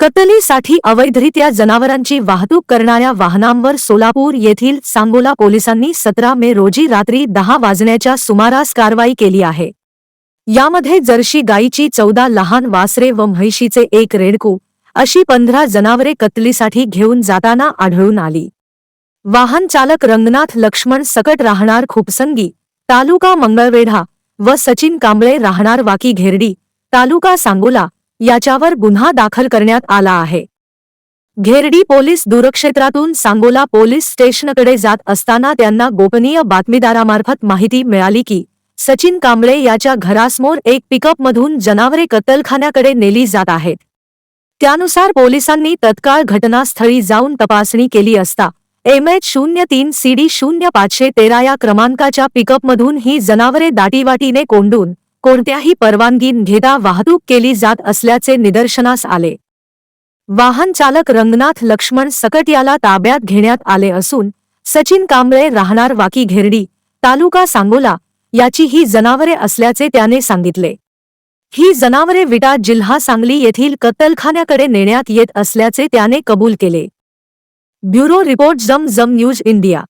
कत्तलीसाठी अवैधरित्या जनावरांची वाहतूक करणाऱ्या वाहनांवर सोलापूर येथील सांगोला पोलिसांनी सतरा मे रोजी रात्री दहा वाजण्याच्या सुमारास कारवाई केली आहे. यामध्ये जर्शी गायीची चौदा लहान वासरे व म्हैशीचे एक रेडकू अशी पंधरा जनावरे कत्तलीसाठी घेऊन जाताना आढळून आली. वाहन चालक रंगनाथ लक्ष्मण सकट राहणार खुपसंगी तालुका मंगळवेढा व सचिन कांबळे राहणार वाकी घेरडी तालुका सांगोला याच्यावर गुन्हा दाखल करण्यात आला आहे. घेरडी पोलीस दूरक्षेत्रातून सांगोला पोलीस स्टेशनकडे जात असताना त्यांना गोपनीय बातमीदारामार्फत माहिती मिळाली की सचिन कांबळे याच्या घरासमोर एक पिकअपमधून जनावरे कत्तलखान्याकडे नेली जात आहेत. त्यानुसार पोलिसांनी तत्काळ घटनास्थळी जाऊन तपासणी केली असता एम एच शून्य तीन सीडी शून्य पाचशे तेरा या क्रमांकाच्या पिकअपमधून ही जनावरे दाटीवाटीने कोंडून कोणत्याही परवानगी घेता वाहतूक केली जात असल्याचे निदर्शनास आले. वाहन चालक रंगनाथ लक्ष्मण सकट याला ताब्यात घेण्यात आले असून सचिन कांबळे राहणार वाकी घेरडी तालुका सांगोला याची ही जनावरे असल्याचे त्याने सांगितले. ही जनावरे विटा जिल्हा सांगली येथील कत्तलखान्याकडे नेण्यात येत असल्याचे त्याने कबूल केले. ब्युरो रिपोर्ट जम जम न्यूज इंडिया.